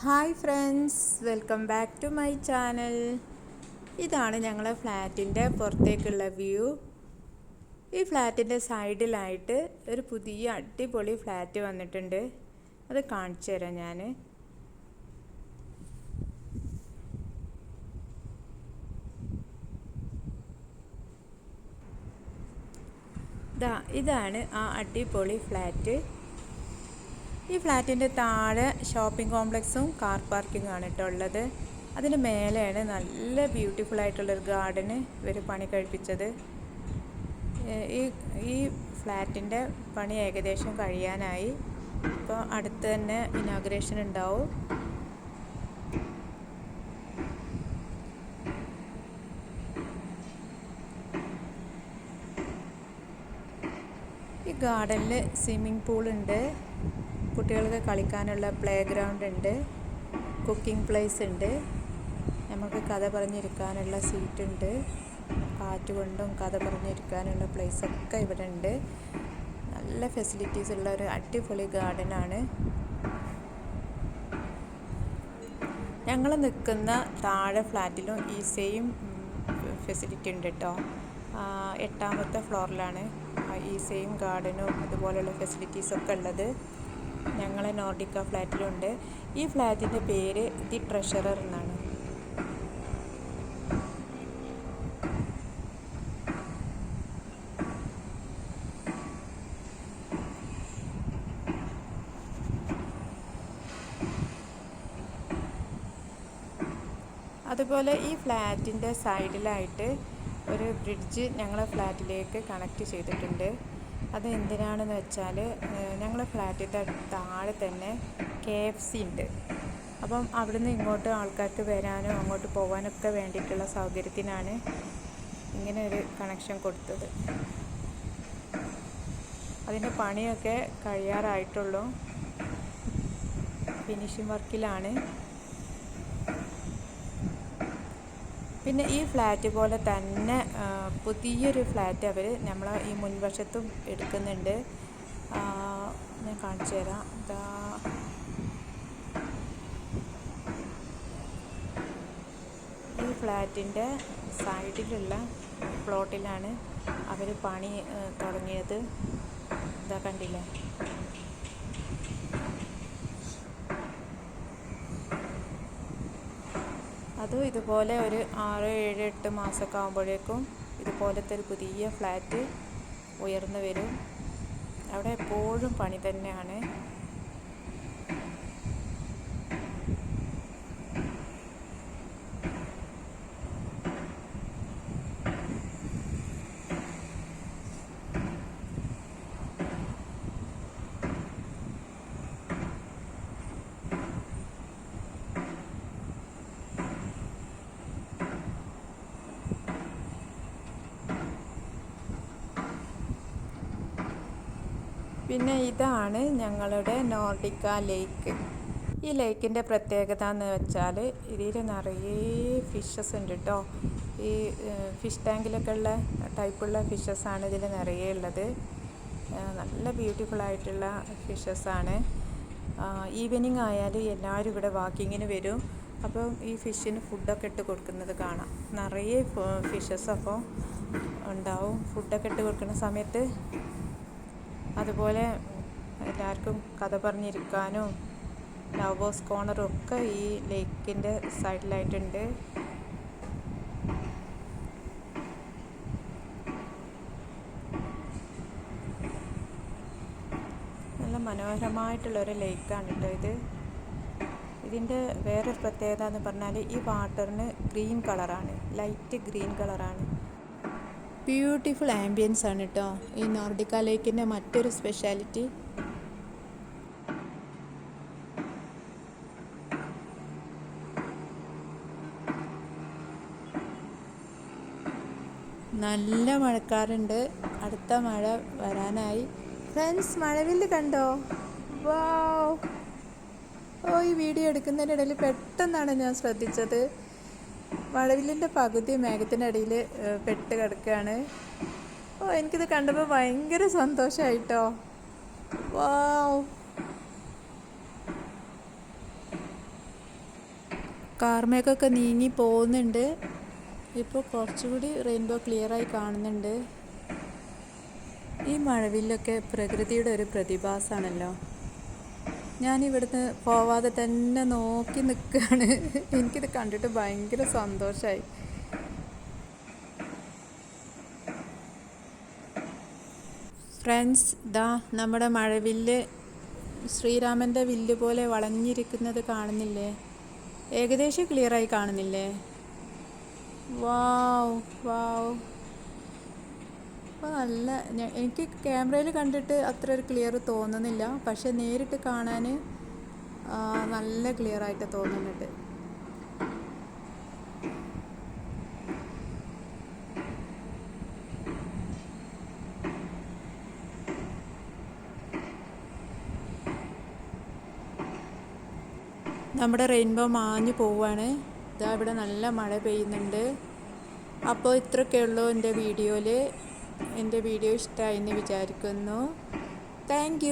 Hi friends welcome back to my channel. ഇതാണ് ഞങ്ങളെ ഫ്ലാറ്റിന്റെ പുറത്തേക്കുള്ള വ്യൂ. ഈ ഫ്ലാറ്റിന്റെ സൈഡിലായിട്ട് ഒരു പുതിയ അടിപൊളി ഫ്ലാറ്റ് വന്നിട്ടുണ്ട്. അത് കാണിച്ചു തരാം ഞാൻ. ഇതാണ് ആ അടിപൊളി ഫ്ലാറ്റ്. ഈ ഫ്ലാറ്റിന്റെ താഴെ ഷോപ്പിംഗ് കോംപ്ലക്സും കാർ പാർക്കിംഗും ആണ് കേട്ടോ ഉള്ളത്. അതിന് മേലെയാണ് നല്ല ബ്യൂട്ടിഫുൾ ആയിട്ടുള്ളൊരു ഗാർഡന് ഇവർ പണി കഴിപ്പിച്ചത്. ഈ ഈ ഫ്ലാറ്റിന്റെ പണി ഏകദേശം കഴിയാനായി. ഇപ്പോൾ അടുത്ത് തന്നെ ഇനാഗ്രേഷൻ ഉണ്ടാവും. ഈ ഗാർഡനിൽ സ്വിമ്മിംഗ് പൂളുണ്ട്. കുട്ടികൾക്ക് കളിക്കാനുള്ള പ്ലേ ഗ്രൗണ്ട് ഉണ്ട്. കുക്കിംഗ് പ്ലേസ് ഉണ്ട്. നമുക്ക് കഥ പറഞ്ഞിരിക്കാനുള്ള സീറ്റ് ഉണ്ട്. കാറ്റ് കൊണ്ടും കഥ പറഞ്ഞിരിക്കാനുള്ള ഒക്കെ ഇവിടെ ഉണ്ട്. നല്ല ഫെസിലിറ്റീസ് ഉള്ള ഒരു അടിപൊളി ഗാർഡനാണ് ഞങ്ങൾ നിൽക്കുന്ന താഴെ ഫ്ലാറ്റിലും ഈ സെയിം ഫെസിലിറ്റി ഉണ്ട് കേട്ടോ എട്ടാമത്തെ ഫ്ലോറിലാണ് ഈ സെയിം ഗാർഡനും അതുപോലെയുള്ള ഫെസിലിറ്റീസൊക്കെ ഉള്ളത്. ഞങ്ങളെ നോർഡിക്ക ഫ്ലാറ്റിലുണ്ട്. ഈ ഫ്ലാറ്റിന്റെ പേര് ദി ട്രഷറർ എന്നാണ്. അതുപോലെ ഈ ഫ്ലാറ്റിന്റെ സൈഡിലായിട്ട് ഒരു ബ്രിഡ്ജ് ഞങ്ങളെ ഫ്ലാറ്റിലേക്ക് കണക്ട് ചെയ്തിട്ടുണ്ട്. അത് എന്തിനാണെന്ന് വെച്ചാൽ ഞങ്ങളെ ഫ്ലാറ്റിന്റെ താഴെ തന്നെ കെ എഫ് സി ഉണ്ട്. അപ്പം അവിടുന്ന് ഇങ്ങോട്ട് ആൾക്കാർക്ക് വരാനും അങ്ങോട്ട് പോകാനൊക്കെ വേണ്ടിയിട്ടുള്ള സൗകര്യത്തിനാണ് ഇങ്ങനെ ഒരു കണക്ഷൻ കൊടുത്തത്. അതിന്റെ പണിയൊക്കെ കഴിയാറായിട്ടുള്ളൂ. ഫിനിഷിംഗ് വർക്കിലാണ്. പിന്നെ ഈ ഫ്ലാറ്റ് പോലെ തന്നെ പുതിയൊരു ഫ്ലാറ്റ് അവർ നമ്മൾ ഈ മുൻവശത്തും എടുക്കുന്നുണ്ട്. ഞാൻ കാണിച്ചു തരാം. ഇതാ ഈ ഫ്ലാറ്റിന്റെ സൈഡിലുള്ള പ്ലോട്ടിലാണ് അവർ പണി തുടങ്ങിയത്. ഇതാ കണ്ടില്ലേ? അതും ഇതുപോലെ ഒരു ആറ് ഏഴ് എട്ട് മാസമൊക്കെ ആകുമ്പോഴേക്കും ഇതുപോലത്തെ ഒരു പുതിയ ഫ്ലാറ്റ് ഉയർന്നു വരും. അവിടെ എപ്പോഴും പണി തന്നെയാണ്. പിന്നെ ഇതാണ് ഞങ്ങളുടെ നോർഡിക്ക ലേക്ക്. ഈ ലേക്കിന്റെ പ്രത്യേകത എന്ന് വെച്ചാൽ ഇതിൽ നിറയെ ഫിഷസ് ഉണ്ട് കേട്ടോ ഈ ഫിഷ് ടാങ്കിലൊക്കെ ഉള്ള ടൈപ്പുള്ള ഫിഷസ് ആണ് ഇതിൽ നിറയെ ഉള്ളത്. നല്ല ബ്യൂട്ടിഫുൾ ആയിട്ടുള്ള ഫിഷസ് ആണ്. ഈവനിങ് ആയാൽ എല്ലാവരും ഇവിടെ വാക്കിങ്ങിന് വരും. അപ്പോൾ ഈ ഫിഷിന് ഫുഡൊക്കെ ഇട്ട് കൊടുക്കുന്നത് കാണാം. നിറയെ ഫിഷസ് അപ്പോൾ ഉണ്ടാവും. ഫുഡൊക്കെ ഇട്ട് കൊടുക്കുന്ന സമയത്ത് അതുപോലെ എല്ലാവർക്കും കഥ പറഞ്ഞിരിക്കാനും ലവേഴ്സ് കോർണറും ഒക്കെ ഈ ലേക്കിന്റെ സൈഡിലായിട്ടുണ്ട്. നല്ല മനോഹരമായിട്ടുള്ളൊരു ലേക്കാണ് കേട്ടോ ഇത്. ഇതിന്റെ വേറൊരു പ്രത്യേകത എന്ന് പറഞ്ഞാൽ ഈ വാട്ടറിന് ഗ്രീൻ കളറാണ്. ലൈറ്റ് ഗ്രീൻ കളറാണ്. ബ്യൂട്ടിഫുൾ ആംബിയൻസ് ആണ് കേട്ടോ ഈ നോർഡിക്ക ലേക്കിന്റെ മറ്റൊരു സ്പെഷ്യാലിറ്റി. നല്ല മഴക്കാറുണ്ട്. അടുത്ത മഴ വരാനായി. ഫ്രണ്ട്സ് മഴവില്ല് കണ്ടോ? വാ! ഓ ഈ വീഡിയോ എടുക്കുന്നതിന്റെ ഇടയിൽ പെട്ടെന്നാണ് ഞാൻ ശ്രദ്ധിച്ചത്. മഴവില്ലിന്റെ പകുതി മേഘത്തിനടിയിൽ പെട്ട് കിടക്കുകയാണ്. ഓ എനിക്കിത് കണ്ടപ്പോൾ ഭയങ്കര സന്തോഷമായിട്ടോ വാവ് കാർമേഘമൊക്കെ നീങ്ങി പോകുന്നുണ്ട്. ഇപ്പോൾ കുറച്ചുകൂടി റെയിൻബോ ക്ലിയറായി കാണുന്നുണ്ട്. ഈ മഴവില്ലൊക്കെ പ്രകൃതിയുടെ ഒരു പ്രതിഭാസമാണല്ലോ. ഞാനിവിടുന്ന് പോവാതെ തന്നെ നോക്കി നിൽക്കുകയാണ് എനിക്കിത് കണ്ടിട്ട് ഭയങ്കര സന്തോഷമായി ഫ്രണ്ട്സ് ദാ നമ്മുടെ മഴവില്ല് ശ്രീരാമന്റെ വില്ല് പോലെ വളഞ്ഞിരിക്കുന്നത് കാണുന്നില്ലേ? ഏകദേശം ക്ലിയറായി കാണുന്നില്ലേ? വാവ് വാവ് അപ്പോൾ നല്ല എനിക്ക് ക്യാമറയിൽ കണ്ടിട്ട് അത്ര ഒരു ക്ലിയർ തോന്നുന്നില്ല. പക്ഷെ നേരിട്ട് കാണാൻ നല്ല ക്ലിയർ ആയിട്ട് തോന്നുന്നുണ്ട്. നമ്മുടെ റെയിൻബോ മാഞ്ഞു പോവാണ്. ഇതാ ഇവിടെ നല്ല മഴ പെയ്യുന്നുണ്ട്. അപ്പോൾ ഇത്രയൊക്കെ ഉള്ളൂ എന്റെ വീഡിയോയിൽ എന്റെ വീഡിയോ ഇഷ്ടമായി എന്ന് വിചാരിക്കുന്നു. താങ്ക്